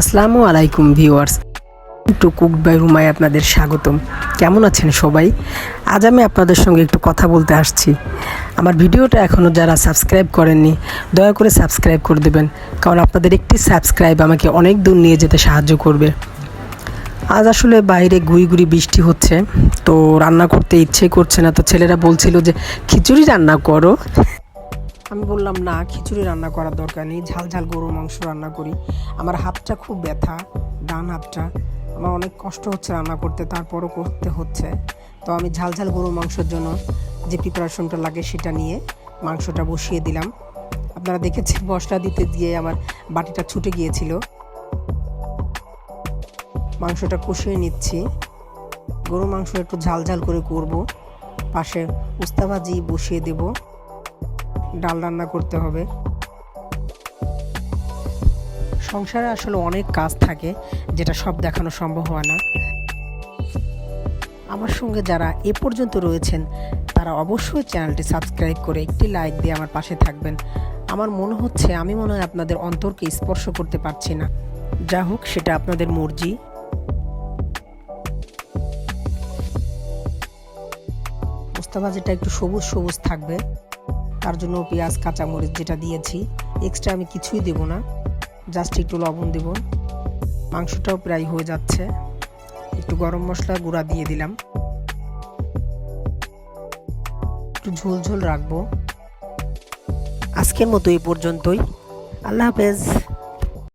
আসসালামু আলাইকুম viewers. To cook by রুমায় আপনাদের স্বাগতম। কেমন আছেন সবাই? আজ আমি আপনাদের সঙ্গে একটু কথা বলতে আসছি। আমার ভিডিওটা এখনও যারা সাবস্ক্রাইব করেননি, দয়া করে সাবস্ক্রাইব করে দেবেন, কারণ আপনাদের একটি সাবস্ক্রাইব আমাকে অনেক দূর নিয়ে যেতে সাহায্য করবে। আজ আসলে বাইরে গুড়ি গুড়ি বৃষ্টি হচ্ছে, তো রান্না করতে ইচ্ছে করছে না, তো ছেলেরা বলছিল যে, খিচুড়ি রান্না করো। আমি বললাম, না, খিচুড়ি রান্না করার দরকার নেই, ঝাল ঝাল গরুর মাংস রান্না করি। আমার হাতটা খুব ব্যথা, ডান হাতটা। আমার অনেক কষ্ট হচ্ছে রান্না করতে, তারপরও করতে হচ্ছে। তো আমি ঝাল ঝাল গরুর মাংসের জন্য যে প্রিপারেশনটা লাগে সেটা নিয়ে মাংসটা বসিয়ে দিলাম। আপনারা দেখেছেন, মশলা দিতে গিয়ে আমার বাটিটা ছুটে গিয়েছিল। মাংসটা কষিয়ে নিচ্ছি। গরু মাংস একটু ঝাল ঝাল করে করব। পাশে উস্তা ভাজি বসিয়ে দেব। ডাল রান্না করতে হবে। সংসারে আসলে অনেক কাজ থাকে, যেটা সব দেখানো সম্ভব হয় না। আমার সঙ্গে যারা এ পর্যন্ত রয়েছেন, তারা অবশ্যই চ্যানেলটি সাবস্ক্রাইব করে একটি লাইক দিয়ে আমার পাশে থাকবেন। আমার মনে হচ্ছে, আমি মনে হয় আপনাদের অন্তরকে স্পর্শ করতে পারছি না। যা হোক, সেটা আপনাদের মর্জি। পোস্তা ভাজিটা একটু সবুজ সবুজ থাকবে। তার জন্য পেঁয়াজ, কাঁচামরিচ যেটা দিয়েছি এক্সট্রা আমি কিছুই দেব না জাস্ট একটু লবণ দেব। মাংসটাও প্রায় হয়ে যাচ্ছে। একটু গরম মশলা গুঁড়া দিয়ে দিলাম। একটু ঝোল ঝোল রাখব। আজকের মতো এই পর্যন্তই। আল্লাহ হাফেজ।